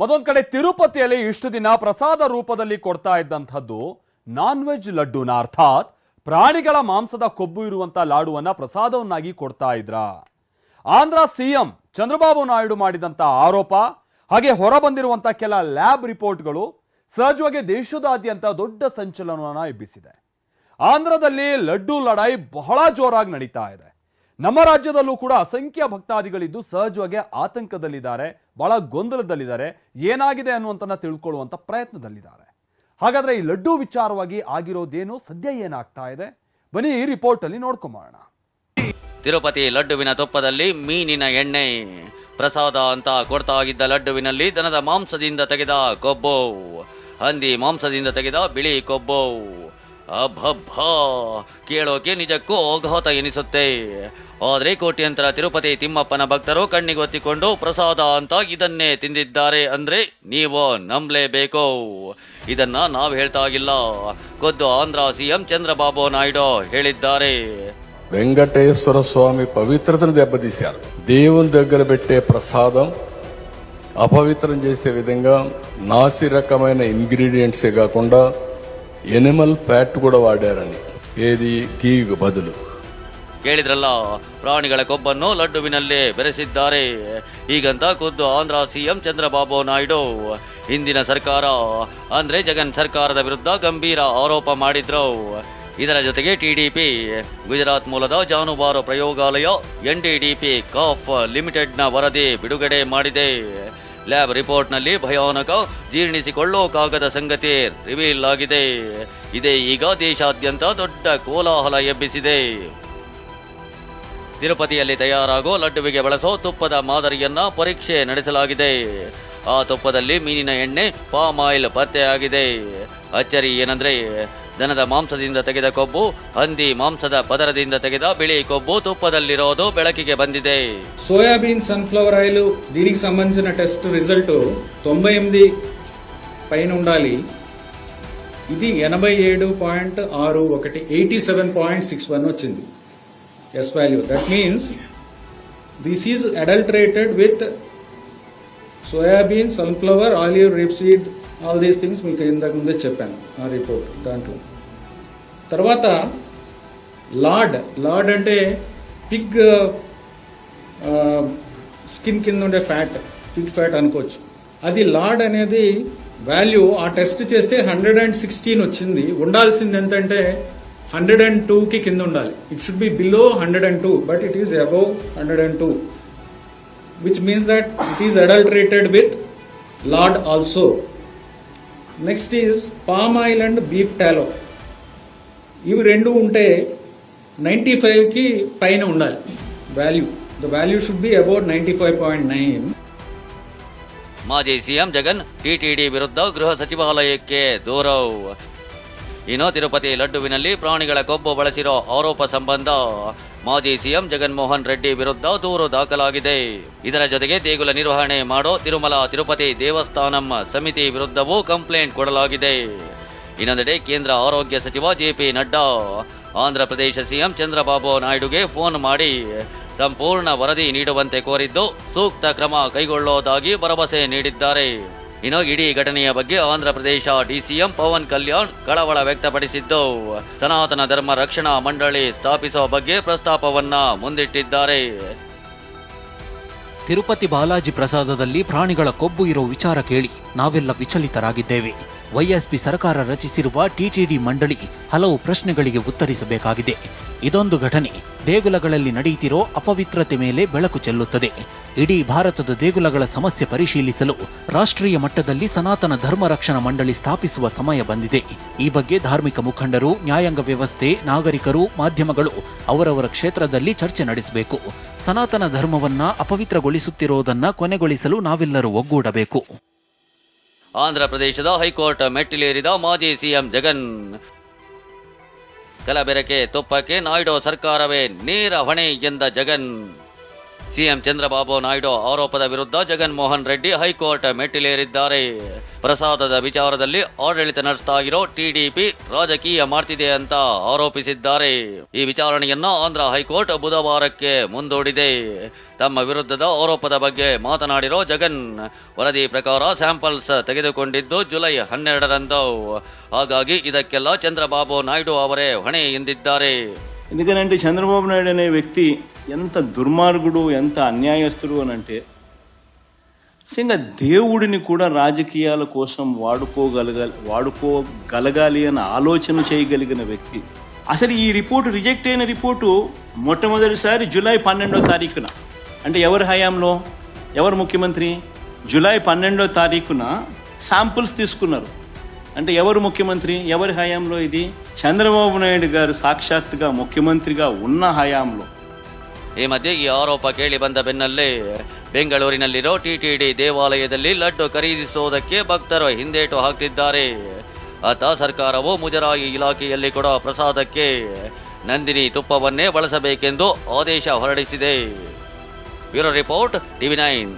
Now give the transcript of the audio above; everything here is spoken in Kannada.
ಮತ್ತೊಂದ್ ಕಡೆ ತಿರುಪತಿಯಲ್ಲಿ ಇಷ್ಟು ದಿನ ಪ್ರಸಾದ ರೂಪದಲ್ಲಿ ಕೊಡ್ತಾ ಇದ್ದಂಥದ್ದು ನಾನ್ ವೆಜ್ ಲಡ್ಡುನ? ಅರ್ಥಾತ್ ಪ್ರಾಣಿಗಳ ಮಾಂಸದ ಕೊಬ್ಬು ಇರುವಂತ ಲಾಡುವನ್ನ ಪ್ರಸಾದವನ್ನಾಗಿ ಕೊಡ್ತಾ ಇದ್ರ? ಆಂಧ್ರ ಸಿಎಂ ಚಂದ್ರಬಾಬು ನಾಯ್ಡು ಮಾಡಿದಂತ ಆರೋಪ, ಹಾಗೆ ಹೊರಬಂದಿರುವಂತ ಕೆಲ ಲ್ಯಾಬ್ ರಿಪೋರ್ಟ್ಗಳು ಸಹಜವಾಗಿ ದೇಶದಾದ್ಯಂತ ದೊಡ್ಡ ಸಂಚಲನವನ್ನ ಎಬ್ಬಿಸಿದೆ. ಆಂಧ್ರದಲ್ಲಿ ಲಡ್ಡು ಲಡಾಯಿ ಬಹಳ ಜೋರಾಗಿ ನಡೀತಾ ಇದೆ. ನಮ್ಮ ರಾಜ್ಯದಲ್ಲೂ ಕೂಡ ಅಸಂಖ್ಯ ಭಕ್ತಾದಿಗಳಿದ್ದು ಸಹಜವಾಗಿ ಆತಂಕದಲ್ಲಿದ್ದಾರೆ, ಬಹಳ ಗೊಂದಲದಲ್ಲಿದ್ದಾರೆ. ಏನಾಗಿದೆ ಅನ್ನುವಂತನ್ನ ತಿಳ್ಕೊಳ್ಳುವಂಥ ಪ್ರಯತ್ನದಲ್ಲಿದ್ದಾರೆ. ಹಾಗಾದ್ರೆ ಈ ಲಡ್ಡು ವಿಚಾರವಾಗಿ ಆಗಿರೋದೇನು? ಸದ್ಯ ಏನಾಗ್ತಾ ಇದೆ? ಬನ್ನಿ ಈ ರಿಪೋರ್ಟ್ ಅಲ್ಲಿ ನೋಡ್ಕೊಂಬೋಣ ತಿರುಪತಿ ಲಡ್ಡುವಿನ ತುಪ್ಪದಲ್ಲಿ ಮೀನಿನ ಎಣ್ಣೆ ಪ್ರಸಾದ ಅಂತ ಕೊಡ್ತಾ ಇದ್ದ ಲಡ್ಡುವಿನಲ್ಲಿ ದನದ ಮಾಂಸದಿಂದ ತೆಗೆದ ಕೊಬ್ಬು. ಹಂದಿ ಮಾಂಸದಿಂದ ತೆಗೆದ ಬಿಳಿ ಕೊಬ್ಬು. ಅಬ್ಬಬ್ಬ, ಕೇಳೋಕೆ ನಿಜಕ್ಕೂ ಅಘಾತ ಎನಿಸುತ್ತೆ. ಆದರೆ ಕೋಟ್ಯಂತರ ತಿರುಪತಿ ತಿಮ್ಮಪ್ಪನ ಭಕ್ತರು ಕಣ್ಣಿಗೊತ್ತಿಕೊಂಡು ಪ್ರಸಾದ ಅಂತ ಇದನ್ನೇ ತಿಂದಿದ್ದಾರೆ ಅಂದ್ರೆ ನೀವು ನಂಬಲೇಬೇಕು ಇದನ್ನ ನಾವು ಹೇಳ್ತಾ ಇಲ್ಲ ಖುದ್ದು ಆಂಧ್ರ ಸಿಎಂ చంద్రబాబు నాయుడు ಹೇಳಿದ್ದಾರೆ వెంకటేశ్వర స్వామి పవిత్రతను దెబ్బతీశారు దేవుని దగ్గర పెట్టే ప్రసాదం అపవిత్రం చేసే విధంగా నాసి రకమైన ఇంగ్రీడియంట్సే కాకుండా ఎనిమల్ ఫ్యాట్ కూడా వాడారని ఏది గీకు బదులు ಕೇಳಿದ್ರಲ್ಲ, ಪ್ರಾಣಿಗಳ ಕೊಬ್ಬನ್ನು ಲಡ್ಡುವಿನಲ್ಲಿ ಬೆರೆಸಿದ್ದಾರೆ. ಹೀಗಂತ ಖುದ್ದು ಆಂಧ್ರ ಸಿಎಂ ಚಂದ್ರಬಾಬು ನಾಯ್ಡು, ಹಿಂದಿನ ಸರ್ಕಾರ, ಅಂದ್ರೆ ಜಗನ್ ಸರ್ಕಾರದ ವಿರುದ್ಧ ಗಂಭೀರ ಆರೋಪ ಮಾಡಿದ್ರು. ಇದರ ಜೊತೆಗೆ ಟಿಡಿಪಿ ಗುಜರಾತ್ ಮೂಲದ ಜಾನುವಾರು ಪ್ರಯೋಗಾಲಯ ಎನ್ಡಿಡಿಪಿ ಕಾಫ್ ಲಿಮಿಟೆಡ್ನ ವರದಿ ಬಿಡುಗಡೆ ಮಾಡಿದೆ. ಲ್ಯಾಬ್ ರಿಪೋರ್ಟ್ನಲ್ಲಿ ಭಯಾನಕ, ಜೀರ್ಣಿಸಿಕೊಳ್ಳೋಕಾಗದ ಸಂಗತಿ ರಿವೀಲ್ ಆಗಿದೆ. ಇದೇ ಈಗ ದೇಶಾದ್ಯಂತ ದೊಡ್ಡ ಕೋಲಾಹಲ ಎಬ್ಬಿಸಿದೆ. ತಿರುಪತಿಯಲ್ಲಿ ತಯಾರಾಗೋ ಲಡ್ಡುವಿಗೆ ಬಳಸೋ ತುಪ್ಪದ ಮಾದರಿಯನ್ನ ಪರೀಕ್ಷೆ ನಡೆಸಲಾಗಿದೆ ಆ ತುಪ್ಪದಲ್ಲಿ ಮೀನಿನ ಎಣ್ಣೆ ಪಾಮ್ ಆಯಿಲ್ ಪತ್ತೆಯಾಗಿದೆ ಅಚ್ಚರಿ ಏನಂದ್ರೆ ದನದ ಮಾಂಸದಿಂದ ತೆಗೆದ ಕೊಬ್ಬು ಹಂದಿ ಮಾಂಸದ ಪದರದಿಂದ ತೆಗೆದ ಬಿಳಿ ಕೊಬ್ಬು ತುಪ್ಪದಲ್ಲಿರೋದು ಬೆಳಕಿಗೆ ಬಂದಿದೆ సోయాబీన్ సన్ఫ్లవర్ ఆయిల్ దీనికి సంబంధించిన టెస్ట్ రిజల్ట్ తొంభై ఎనిమిది పైన ఉండాలి ఇది ఎనభై ఏడు పాయింట్ ఆరు ఒకటి eighty seven point six one వచ్చింది yes That that means is adulterated adulterated with soybean sunflower olive rapeseed all these things మీకు ఇంతకు ముందే చెప్పాను ఆ రిపోర్ట్ దాంట్లో. తర్వాత లార్డ్ లార్డ్ అంటే పిగ్ స్కిన్ కింద ఉండే ఫ్యాట్ పిగ్ ఫ్యాట్ అనుకోవచ్చు. అది లార్డ్ అనేది వాల్యూ ఆ టెస్ట్ చేస్తే హండ్రెడ్ అండ్ సిక్స్టీన్ వచ్చింది. ఉండాల్సింది ఎంతంటే హండ్రెడ్ అండ్ టూకి కింద ఉండాలి it should be below hundred and two but it is above hundred and two which means that it is adulterated with lard also next is palm oil and beef tallow ఇవి రెండు ఉంటే నైంటీ ఫైవ్కి పైన ఉండాలి value the value should be about ninety five point nine ಮಾಜಿ ಸಿಎಂ ಜಗನ್ ಟಿಟಿಡಿ ವಿರುದ್ಧ ಗೃಹ ಸಚಿವಾಲಯಕ್ಕೆ ದೂರವು ಇನ್ನು ತಿರುಪತಿ ಲಡ್ಡುವಿನಲ್ಲಿ ಪ್ರಾಣಿಗಳ ಕೊಬ್ಬು ಬಳಸಿರೋ ಆರೋಪ ಸಂಬಂಧ ಮಾಜಿ ಸಿಎಂ ಜಗನ್ಮೋಹನ್ ರೆಡ್ಡಿ ವಿರುದ್ಧ ದೂರು ದಾಖಲಾಗಿದೆ. ಇದರ ಜೊತೆಗೆ ದೇಗುಲ ನಿರ್ವಹಣೆ ಮಾಡೋ ತಿರುಮಲ ತಿರುಪತಿ ದೇವಸ್ಥಾನಂ ಸಮಿತಿ ವಿರುದ್ಧವೂ ಕಂಪ್ಲೇಂಟ್ ಕೊಡಲಾಗಿದೆ. ಇನ್ನೊಂದೆಡೆ ಕೇಂದ್ರ ಆರೋಗ್ಯ ಸಚಿವ JP Nadda, Andhra Pradesh CM Chandrababu ನಾಯ್ಡುಗೆ phone ಮಾಡಿ ಸಂಪೂರ್ಣ ವರದಿ ನೀಡುವಂತೆ ಕೋರಿದ್ದು ಸೂಕ್ತ ಕ್ರಮ ಕೈಗೊಳ್ಳೋದಾಗಿ ಭರವಸೆ ನೀಡಿದ್ದಾರೆ. ಇನ್ನು ಇಡೀ ಘಟನೆಯ ಬಗ್ಗೆ ಆಂಧ್ರ ಪ್ರದೇಶ ಡಿಸಿಎಂ ಪವನ್ ಕಲ್ಯಾಣ್ ಕಳವಳ ವ್ಯಕ್ತಪಡಿಸಿದ್ದು. ಸನಾತನ ಧರ್ಮ ರಕ್ಷಣಾ ಮಂಡಳಿ ಸ್ಥಾಪಿಸುವ ಬಗ್ಗೆ ಪ್ರಸ್ತಾಪವನ್ನ ಮುಂದಿಟ್ಟಿದ್ದಾರೆ. ತಿರುಪತಿ ಬಾಲಾಜಿ ಪ್ರಸಾದದಲ್ಲಿ ಪ್ರಾಣಿಗಳ ಕೊಬ್ಬು ಇರೋ ವಿಚಾರ ಕೇಳಿ ನಾವೆಲ್ಲ ವಿಚಲಿತರಾಗಿದ್ದೇವೆ. ವೈಎಸ್ಪಿ ಸರ್ಕಾರ ರಚಿಸಿರುವ ಟಿಟಿಡಿ ಮಂಡಳಿ ಹಲವು ಪ್ರಶ್ನೆಗಳಿಗೆ ಉತ್ತರಿಸಬೇಕಾಗಿದೆ. ಇದೊಂದು ಘಟನೆ. ದೇಗುಲಗಳಲ್ಲಿ ನಡೆಯುತ್ತಿರೋ ಅಪವಿತ್ರತೆ ಮೇಲೆ ಬೆಳಕು ಚೆಲ್ಲುತ್ತದೆ. ಇಡೀ ಭಾರತದ ದೇಗುಲಗಳ ಸಮಸ್ಯೆ ಪರಿಶೀಲಿಸಲು ರಾಷ್ಟ್ರೀಯ ಮಟ್ಟದಲ್ಲಿ ಸನಾತನ ಧರ್ಮ ರಕ್ಷಣಾ ಮಂಡಳಿ ಸ್ಥಾಪಿಸುವ ಸಮಯ ಬಂದಿದೆ. ಈ ಬಗ್ಗೆ ಧಾರ್ಮಿಕ ಮುಖಂಡರು, ನ್ಯಾಯಾಂಗ ವ್ಯವಸ್ಥೆ, ನಾಗರಿಕರು, ಮಾಧ್ಯಮಗಳು ಅವರವರ ಕ್ಷೇತ್ರದಲ್ಲಿ ಚರ್ಚೆ ನಡೆಸಬೇಕು. ಸನಾತನ ಧರ್ಮವನ್ನ ಅಪವಿತ್ರಗೊಳಿಸುತ್ತಿರುವುದನ್ನ ಕೊನೆಗೊಳಿಸಲು ನಾವೆಲ್ಲರೂ ಒಗ್ಗೂಡಬೇಕು. ಆಂಧ್ರ ಪ್ರದೇಶದ ಹೈಕೋರ್ಟ್ ಮೆಟ್ಟಿಲೇರಿದ ಮಾಜಿ ಸಿಎಂ ಜಗನ್ ಕಲಬೆರಕೆ ತುಪ್ಪಕ್ಕೆ ನಾಯ್ಡು ಸರ್ಕಾರವೇ ನೇರ ಹೊಣೆ ಎಂದ ಜಗನ್. ಸಿಎಂ ಚಂದ್ರಬಾಬು ನಾಯ್ಡು ಆರೋಪದ ವಿರುದ್ಧ ಜಗನ್ಮೋಹನ್ ರೆಡ್ಡಿ ಹೈಕೋರ್ಟ್ ಮೆಟ್ಟಿಲೇರಿದ್ದಾರೆ. ಪ್ರಸಾದದ ವಿಚಾರದಲ್ಲಿ ಆಡಳಿತ ನಡೆಸ್ತಾ ಇರೋ ಟಿಡಿಪಿ ರಾಜಕೀಯ ಮಾಡ್ತಿದೆ ಅಂತ ಆರೋಪಿಸಿದ್ದಾರೆ. ಈ ವಿಚಾರಣೆಯನ್ನ ಆಂಧ್ರ ಹೈಕೋರ್ಟ್ ಬುಧವಾರಕ್ಕೆ ಮುಂದೂಡಿದೆ. ತಮ್ಮ ವಿರುದ್ಧದ ಆರೋಪದ ಬಗ್ಗೆ ಮಾತನಾಡಿರೋ ಜಗನ್, ವರದಿ ಪ್ರಕಾರ ಸ್ಯಾಂಪಲ್ಸ್ ತೆಗೆದುಕೊಂಡಿದ್ದು ಜುಲೈ ಹನ್ನೆರಡರಂದು. ಹಾಗಾಗಿ ಇದಕ್ಕೆಲ್ಲ ಚಂದ್ರಬಾಬು ನಾಯ್ಡು ಅವರೇ ಹೊಣೆ ఎందిದ್ದಾರೆ ఎందుకనంటే చంద్రబాబు నాయుడు అనే వ్యక్తి ఎంత దుర్మార్గుడు ఎంత అన్యాయస్తుడు అని అంటే నిజంగా దేవుడిని కూడా రాజకీయాల కోసం వాడుకోగలగ వాడుకోగలగాలి అన్న ఆలోచన చేయగలిగిన వ్యక్తి. అసలు ఈ రిపోర్టు రిజెక్ట్ అయిన రిపోర్టు మొట్టమొదటిసారి జూలై పన్నెండో తారీఖున. అంటే ఎవరి హయాంలో? ఎవరు ముఖ్యమంత్రి? జూలై పన్నెండో తారీఖున శాంపుల్స్ తీసుకున్నారు. అంటే ఎవరు ముఖ్యమంత్రి? ఎవరి హయాంలో ఇది? చంద్రబాబు నాయుడు గారు సాక్షాత్తుగా ముఖ్యమంత్రిగా ఉన్న హయాంలో ಈ ಮಧ್ಯೆ ಈ ಆರೋಪ ಕೇಳಿ ಬಂದ ಬೆನ್ನಲ್ಲೇ ಬೆಂಗಳೂರಿನಲ್ಲಿರೋ ಟಿಟಿಡಿ ದೇವಾಲಯದಲ್ಲಿ ಲಡ್ಡು ಖರೀದಿಸುವುದಕ್ಕೆ ಭಕ್ತರು ಹಿಂದೇಟು ಹಾಕ್ತಿದ್ದಾರೆ ಅತ ಸರ್ಕಾರವು ಮುಜರಾಯಿ ಇಲಾಖೆಯಲ್ಲಿ ಕೊಡೋ ಪ್ರಸಾದಕ್ಕೆ ನಂದಿನಿ ತುಪ್ಪವನ್ನೇ ಬಳಸಬೇಕೆಂದು ಆದೇಶ ಹೊರಡಿಸಿದೆ ಬ್ಯೂರೋ ರಿಪೋರ್ಟ್ ಟಿವಿ ನೈನ್